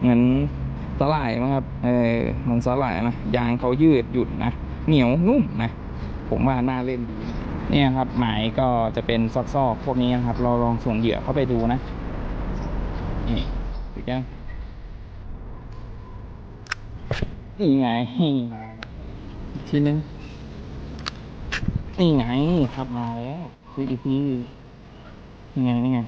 เหมือนสลายมั้งครับ เออมันสลายนะ ยางเขายืดหยุ่นนะ เหนียวนุ่มนะ ผมว่าน่าเล่นดี เนี่ยครับหมายก็จะเป็นซอกๆพวกนี้นะครับ เราลองส่งเหยื่อเข้าไปดูนะ นี่ถูกยังนี่ไง ทีนึง นี่ไงครับมาแล้วคืออีกทีนี่ไงนี่ไง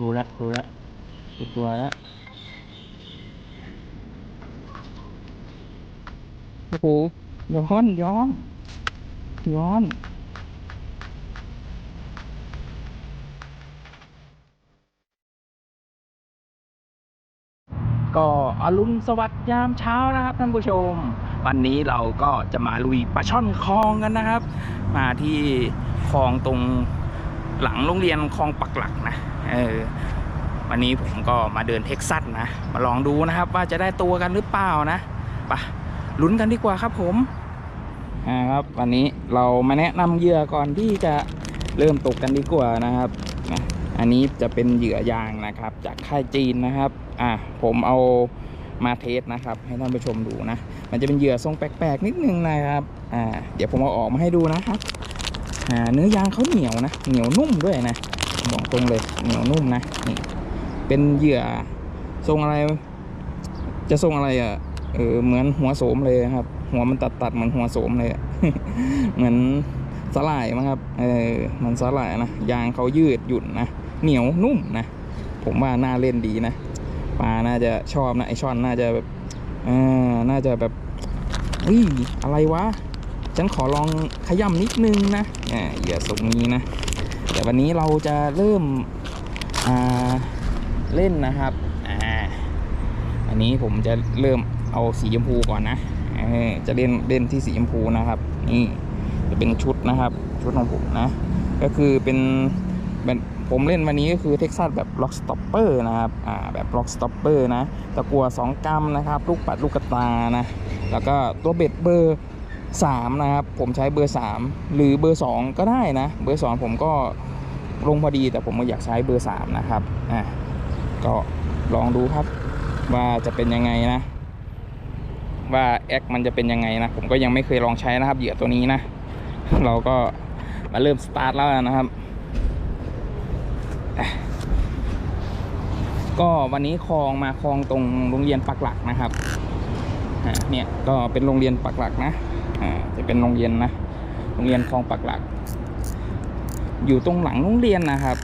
รู้ละรู้ละตัวละ อ้โหย้อนย้อน ย้อนก็อรุณสวัสดิ์ยามเช้านะครับท่านผู้ชม วันนี้เราก็จะมาลุยปลาช่อนคลองกันนะครับ มาที่คลองตรงหลังโรงเรียนคลองปักหลักนะเออวันนี้ผมก็มาเดินเท็กซัสนะ มาลองดูนะครับว่าจะได้ตัวกันหรือเปล่านะไป ลุ้นกันดีกว่าครับผมอ่าครับวันนี้เรามาแนะนำเหยื่อก่อนที่จะเริ่มตกกันดีกว่านะครับนะอันนี้จะเป็นเหยื่อยางนะครับ จากค่ายจีนนะครับอะผมเอามาเทสนะครับ ให้ท่านผู้ชมดูนะ มันจะเป็นเหยื่อทรงแปลกๆนิดนึงนะครับอ่าเดี๋ยวผมเอาออกมาให้ดูนะครับอ่าเนื้อยางเขาเหนียวนะ เหนียวนุ่มด้วยนะบอกตรงเลยเหนียวนุ่มนะนี่เป็นเหยื่อทรงอะไร จะทรงอะไรอะ เออเหมือนหัวโสมเลยครับ หัวมันตัดตัดเหมือนหัวโสมเลย เหมือนสลายมั้งครับ เออมันสลายนะ ยางเขายืดหยุ่นนะ เหนียวนุ่มนะ ผมว่าน่าเล่นดีนะ ปลาน่าจะชอบนะไอช่อนน่าจะแบบอ่าน่าจะแบบเฮ้ยอะไรวะ ฉันขอลองขย่ำนิดนึงนะอ่าเหยื่อทรงนี้นะเดี๋ยววันนี้เราจะเริ่มอ่าเล่นนะครับ อ่า อันนี้ผมจะเริ่ม เอาสีชมพูก่อนนะจะเล่นเล่นที่สีชมพูนะครับ นี่จะเป็นชุดนะครับ ชุดของผมนะ ก็คือเป็นผมเล่นวันนี้ก็คือเท็กซัสแบบล็อกสต็อปเปอร์นะครับอ่าแบบล็อกสต็อปเปอร์นะตะกัว 2กรัมนะครับ ลูกปัดลูกกระตานะ แล้วก็ตัวเบ็ดเบอร์ 3 นะครับ ผมใช้เบอร์ 3 หรือเบอร์ 2 ก็ได้นะ เบอร์ 2 ผมก็ลงพอดีแต่ผมก็อยากใช้เบอร์ 3 นะครับอะก็ลองดูครับว่าจะเป็นยังไงนะ ว่าแอคมันจะเป็นยังไงนะ ผมก็ยังไม่เคยลองใช้นะครับ เหยื่อตัวนี้นะ เราก็มาเริ่มสตาร์ทแล้วนะครับ ก็วันนี้คลองมาคลองตรงโรงเรียนปักหลักนะครับเนี่ยก็เป็นโรงเรียนปักหลักนะจะเป็นโรงเรียนนะ โรงเรียนคลองปักหลัก อยู่ตรงหลังโรงเรียนนะครับ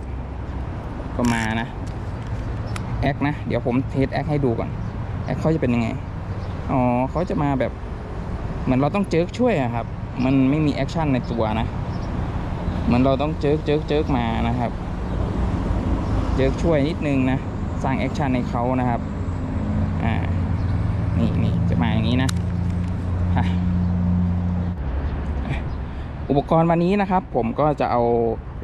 ก็มานะแอคนะ เดี๋ยวผมเทสแอคให้ดูก่อนแอคเขาจะเป็นยังไง อ๋อเขาจะมาแบบเหมือนเราต้องเจิกช่วยอะครับ มันไม่มีแอคชั่นในตัวนะเหมือนเราต้องเจิกเจิกเจิกมานะครับ เจิกช่วยนิดนึงนะสร้างแอคชั่นในเขานะครับอ่านี่นี่จะมาอย่างนี้นะอุปกรณ์วันนี้นะครับ ผมก็จะเอา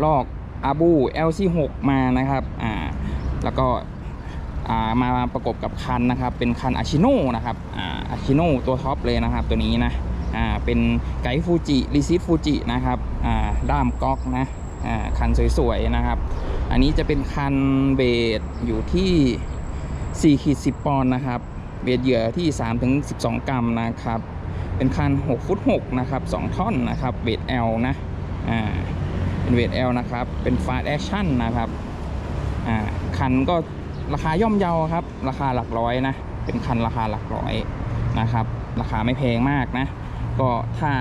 ลอกอาบู LC6 มานะครับอ่าแล้วก็ มาประกบกับคันนะครับ เป็นคันอาชิโน่นะครับอาชิโน่ตัวท็อปเลยนะครับ ตัวนี้นะเป็นไกด์ฟูจิรีซิตฟูจินะครับด้ามก๊อกนะคันสวยๆนะครับ อันนี้จะเป็นคันเบสอยู่ที่4ขีด10 ปอนด์นะครับ เบสเหยื่อที่3ถึง12 กรัมนะครับ เป็นคัน6ฟุต6นะครับ 2 ท่อนนะครับ เบส L นะเป็นเบส L นะครับ เป็นฟาสแอคชั่นนะครับ คันก็ ราคาย่อมเยาครับ ราคาหลักร้อยนะ เป็นคันราคาหลักร้อยนะครับ ราคาไม่แพงมากนะ ก็ถ้า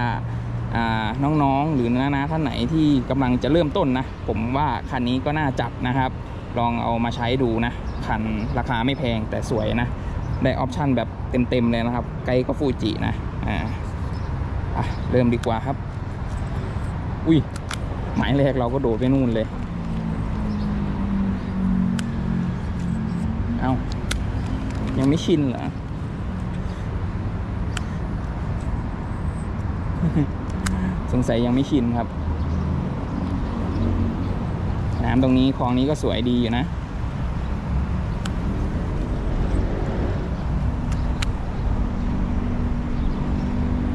น้องๆ หรือน้าๆท่านไหนที่กำลังจะเริ่มต้นนะ ผมว่าคันนี้ก็น่าจับนะครับ ลองเอามาใช้ดูนะ คันราคาไม่แพงแต่สวยนะ ได้ออปชั่นแบบเต็มๆเลยนะครับ ไกด์ก็ฟูจินะ อ่าเริ่มดีกว่าครับ อุ้ยหมายแรกเราก็โดดไปนู่นเลย เอายังไม่ชินเหรอสงสัยยังไม่ชินครับ น้ำตรงนี้คลองนี้ก็สวยดีอยู่นะ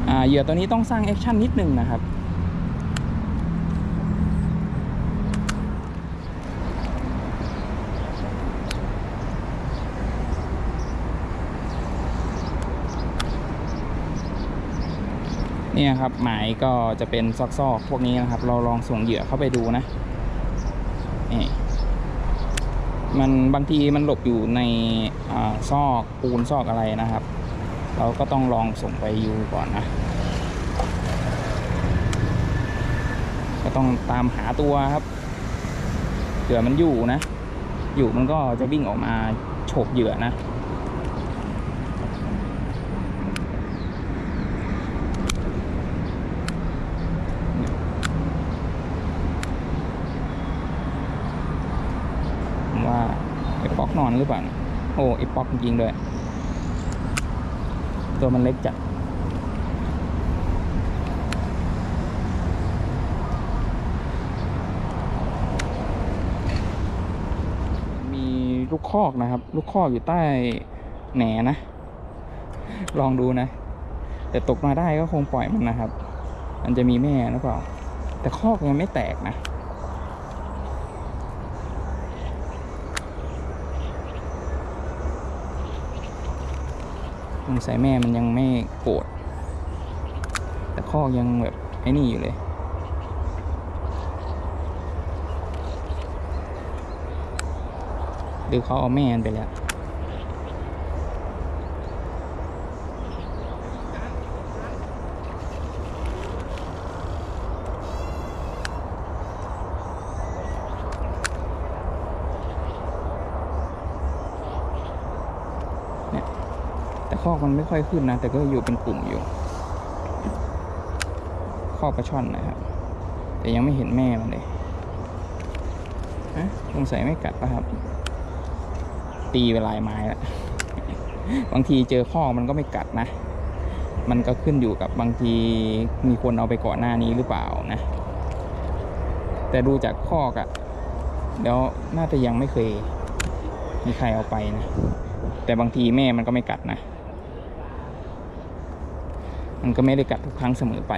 อ่าเหยื่อตัวนี้ต้องสร้างแอคชั่นนิดนึงนะครับ เนี่ยครับหมายก็จะเป็นซอกๆพวกนี้นะครับ เราลองส่งเหยื่อเข้าไปดูนะนี่มันบางทีมันหลบอยู่ในอซอกปูนซอกอะไรนะครับ เราก็ต้องลองส่งไปอยู่ก่อนนะก็ต้องตามหาตัวครับเผื่อมันอยู่นะ อยู่มันก็จะวิ่งออกมาโฉบเหยื่อนะ ผมว่าไอ้ป๊อนอนหรือเปล่า โอ้ไอ้ป๊อกจริงๆเลยตัวมันเล็กจัดมีลูกคอกนะครับ ลูกคอกอยู่ใต้แหนนะ ลองดูนะ แต่ตกมาได้ก็คงปล่อยมันนะครับ มันจะมีแม่หรือเปล่า แต่คอกยังไม่แตกนะ สงสัยแม่มันยังไม่โกรธแต่ข้อกยังแบบไอ้นี่อยู่เลยหรือเขาเอาแม่มันไปแล้ว เนี่ย แต่ค อกมันไม่ค่อยขึ้นนะ แต่ก็อยู่เป็นกลุ่มอยู่คอกปลาช่อนนะครับ แต่ยังไม่เห็นแม่มันเลยฮะสงสัยไม่กัดปะครับ ตีไปลายไม้แล้วบางทีเจอคอมันก็ไม่กัดนะ มันก็ขึ้นอยู่กับบางทีมีคนเอาไปก่อนหน้านี้หรือเปล่านะ แต่ดูจากคอกอะเดี๋ยวน่าจะยังไม่เคย มีใครเอาไปนะ แต่บางทีแม่มันก็ไม่กัดนะ มันก็ไม่ได้กัดทุกครั้งเสมอไป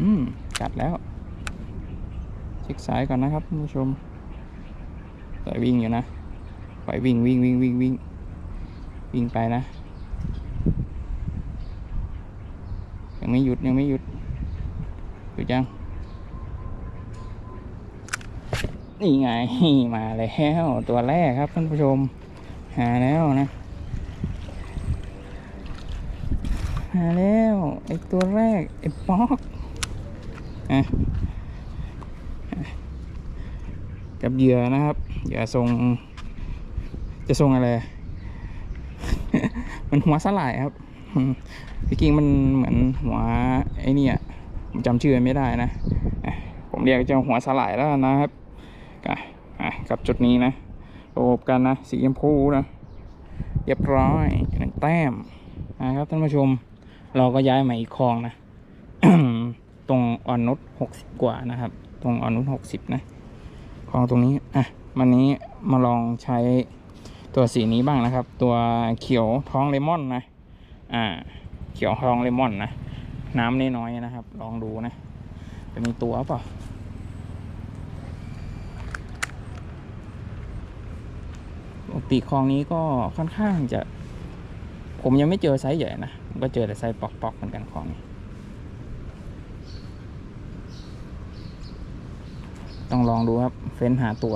อืม กัดแล้ว เช็คสายก่อนนะครับคุณผู้ชมปล่อยวิ่งอยู่นะปล่อยวิ่งวิ่งวิ่งวิ่งวิ่งวิ่งไปนะ ยังไม่หยุดยังไม่หยุดหยุดยังนี่ไงมาแล้วตัวแรกครับท่านผู้ชม หาแล้วนะ หาแล้วไอตัวแรกไอป๊อก กับเหยื่อนะครับเหยื่อทรง จะทรงอะไร มันหัวสลายครับอืมจริงมันเหมือนหัวไอ้นี่ยผมจำชื่อไม่ได้นะผมเรียกเจ้าหัวสลายแล้วนะครับกับจุดนี้นะโอบกันนะสีชมพูนะเรียบร้อยหนึ่งแต้มนะครับท่านผู้ชม เราก็ย้ายมาอีกคลองนะ ตรงออนนุชหกสิบกว่านะครับ ตรงออนนุชหกสิบนะคลองตรงนี้ อะ วันนี้มาลองใช้ตัวสีนี้บ้างนะครับ ตัวเขียวท้องเลมอนนะ อ่า เขียวท้องเลมอนนะ น้ำน้อยๆนะครับ ลองดูนะ จะมีตัวเปล่าปกติคลองนี้ก็ค่อนข้างจะ ผมยังไม่เจอไซส์ใหญ่นะ ผมก็เจอแต่ไซส์ปอกๆเหมือนกันคลองนี้ ต้องลองดูครับ เฟ้นหาตัว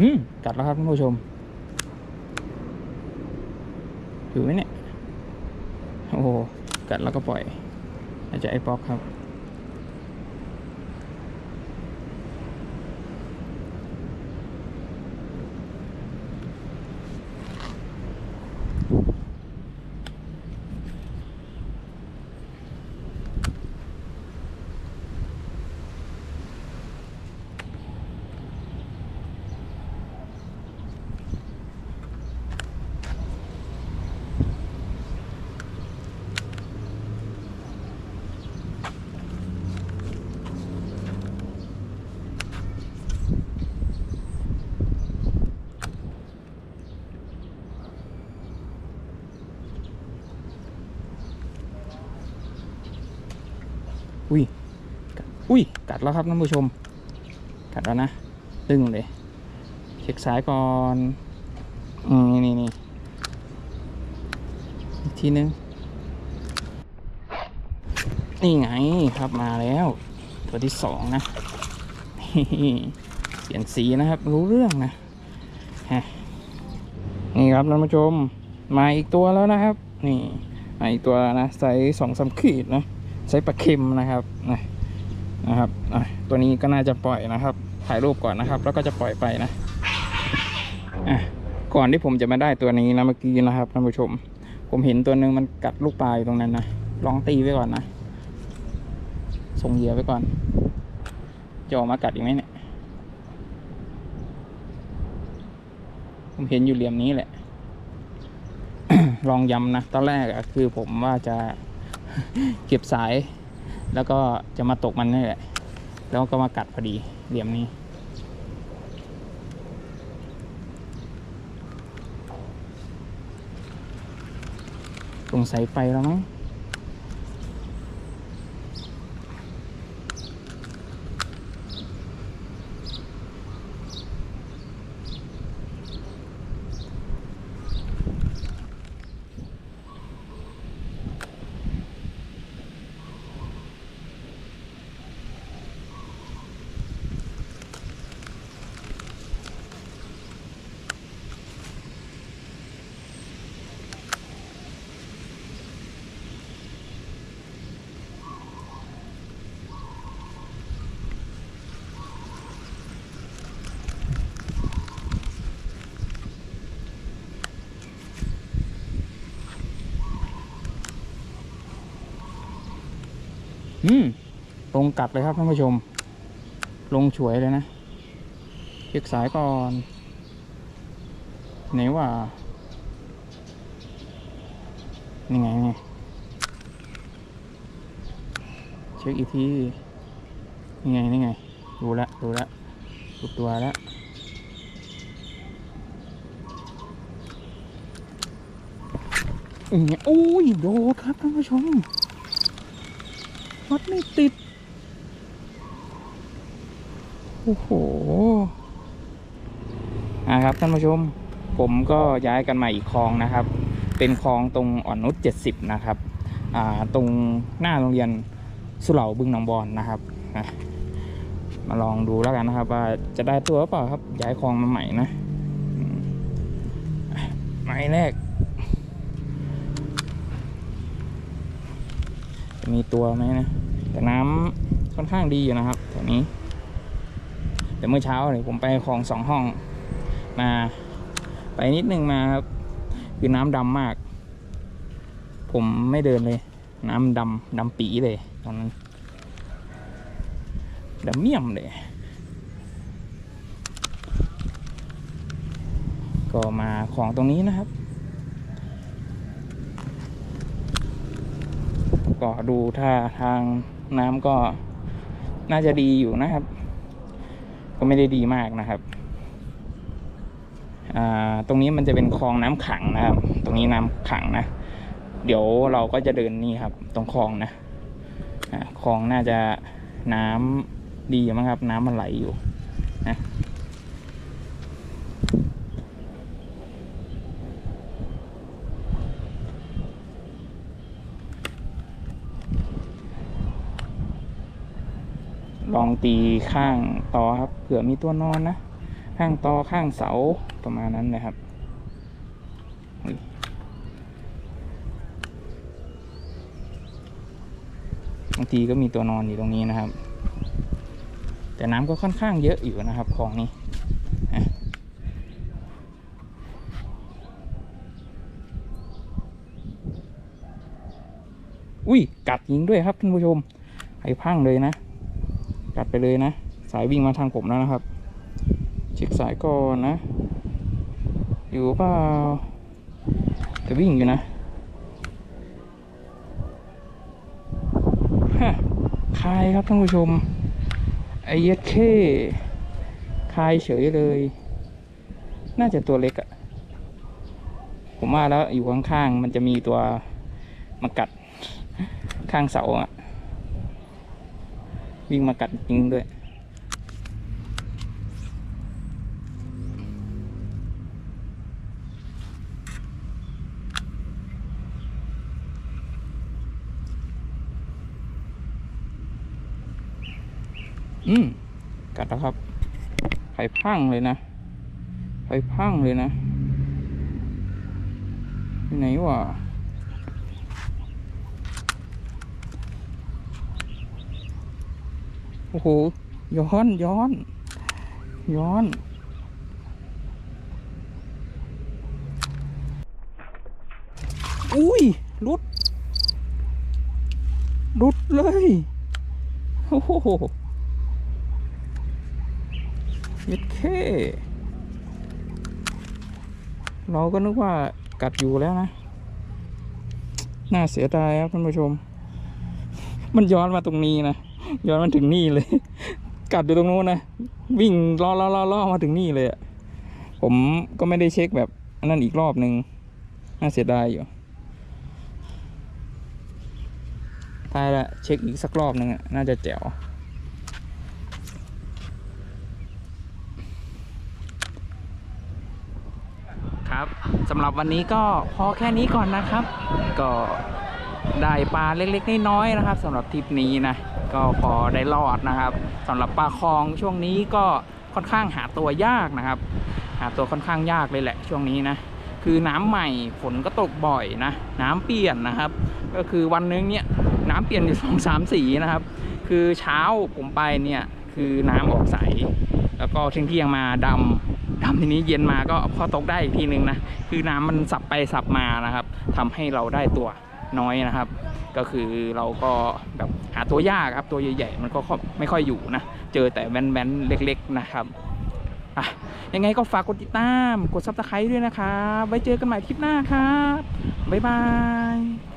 อืมกัดแล้วครับท่านผู้ชม อยู่ไหมเนี่ย โอ้โหกัดแล้วก็ปล่อยอาจจะไอ้ป๊อกครับ อุ้ยกัด อุ้ย กัดแล้วครับท่านผู้ชม กัดแล้วนะ ตึงเลย เช็คซ้ายก่อนอืมนี่นี่นี่อีกทีนึง นี่ไงครับมาแล้ว ตัวที่สองนะเปลี่ยนสีนะครับ รู้เรื่องนะนี่ครับท่านผู้ชม มาอีกตัวแล้วนะครับ นี่มาอีกตัวนะไซส์สองสามขีดนะใช้ปลาเค็มนะครับนะ นะครับตัวนี้ก็น่าจะปล่อยนะครับ ถ่ายรูปก่อนนะครับ แล้วก็จะปล่อยไปนะอะก่อนที่ผมจะมาได้ตัวนี้นะเมื่อกี้นะครับท่านผู้ชม ผมเห็นตัวหนึ่งมันกัดลูกปลาอยู่ตรงนั้นนะลองตีไว้ก่อนนะส่งเหยื่อไว้ก่อนจะออกมากัดอีกไหมเนี่ยผมเห็นอยู่เหลี่ยมนี้แหละ ลองย้ำนะตอนแรกอะคือผมว่าจะเก็บสาย แล้วก็จะมาตกมันนี่แหละ แล้วก็มากัดพอดีเหลี่ยมนี้ สงสัยไปแล้วมั้ง อืมลงกัดเลยครับท่านผู้ชม ลงฉวยเลยนะเช็คสายก่อน ไหนว่านี่ไงไงเช็คอีกทีนี่ไงนี่ไงดูแลวดูแลวดูตัวแล้วอืมโอ้ยโดดครับท่านผู้ชม วัดไม่ติด โอ้โหอ่าครับท่านผู้ชม ผมก็ย้ายกันมาอีกคลองนะครับ เป็นคลองตรงอ่อนนุชเจ็ดสิบนะครับอ่าตรงหน้าโรงเรียนสุเหร่าบึงหนองบอนนะครับมาลองดูแล้วกันนะครับ ว่าจะได้ตัวเปล่าครับ ย้ายคลองมาใหม่นะอืมอะหมายแรกจะมีตัวไหมนะ แต่น้ำค่อนข้างดีอยู่นะครับแถวนี้ แต่เมื่อเช้าเนี่ยผมไปคลองสองห้องมา ไปนิดนึงมาครับคือน้ำดำมาก ผมไม่เดินเลย น้ำดำดำปีเลยตอนนั้นดำเมี่ยมเลย ก็มาของตรงนี้นะครับก็ดูท่าทาง น้ำก็น่าจะดีอยู่นะครับ ก็ไม่ได้ดีมากนะครับอ่าตรงนี้มันจะเป็นคลองน้ำขังนะครับ ตรงนี้น้ำขังนะ เดี๋ยวเราก็จะเดินนี่ครับ ตรงคลองนะคลองน่าจะน้ำดีมั้งครับ น้ำมันไหลอยู่นะ ลองตีข้างต่อครับ เผื่อมีตัวนอนนะ ข้างตอข้างเสาประมาณนั้นนะครับบางทีก็มีตัวนอนอยู่ตรงนี้นะครับ แต่น้ำก็ค่อนข้างเยอะอยู่นะครับคลองนี้อุ้ยกัดยิงด้วยครับท่านผู้ชมไอ้พังเลยนะ กัดไปเลยนะ สายวิ่งมาทางผมแล้วนะครับ เช็คสายก่อนนะ อยู่เปล่าจะวิ่งอยู่นะฮะคายครับท่านผู้ชม ไอเย็ดเคคายเฉยเลย น่าจะตัวเล็กอะผมว่าแล้วอยู่ข้างๆ มันจะมีตัวมากัดข้างเสาอะ วิ่งมากัดจริงด้วย อืม กัดแล้วครับ ไข่พังเลยนะ ไข่พังเลยนะไหนวะ โอ้โห ย้อน ย้อน ย้อน อุ้ยรุด รุดเลย โอ้โหเย็ดเคเราก็นึกว่ากัดอยู่แล้วนะ น่าเสียดายครับท่านผู้ชม มันย้อนมาตรงนี้นะ ย้อนมาถึงนี่เลย กัดอยู่ตรงนู้นนะ วิ่งล่อล่อล่อล่อมาถึงนี่เลยอะผมก็ไม่ได้เช็คแบบนนั้นอีกรอบหนึ่งน่าเสียดายอยู่ตาละเช็คอีกสักรอบนึงอะน่าจะแจ๋วครับสำหรับวันนี้ก็พอแค่นี้ก่อนนะครับ ก็ได้ปลาเล็กๆน้อยๆนะครับสำหรับทริปนี้นะ ก็พอได้รอดนะครับสำหรับปลาคลองช่วงนี้ก็ค่อนข้างหาตัวยากนะครับ หาตัวค่อนข้างยากเลยแหละช่วงนี้นะคือน้ำใหม่ฝนก็ตกบ่อยนะ น้ำเปลี่ยนนะครับ ก็คือวันนึงเนี่ยน้ำเปลี่ยนอยู่สองสามสีนะครับ คือเช้าผมไปเนี่ยคือน้ำออกใส แล้วก็เที่ยงเที่ยงมาดำดำทีนี้เย็นมาก็พอตกได้อีกทีนึงนะ คือน้ำมันสับไปสับมานะครับทำให้เราได้ตัวน้อยนะครับ ก็คือเราก็แบบหาตัวยากครับตัวใหญ่ๆมันก็ไม่ค่อยอยู่นะ เจอแต่แว้นๆเล็ก ๆนะครับอะยังไงก็ฝากกดติดตาม กดซับสไครต์ด้วยนะครับ ไว้เจอกันใหม่คลิปหน้าครับ บ๊ายบาย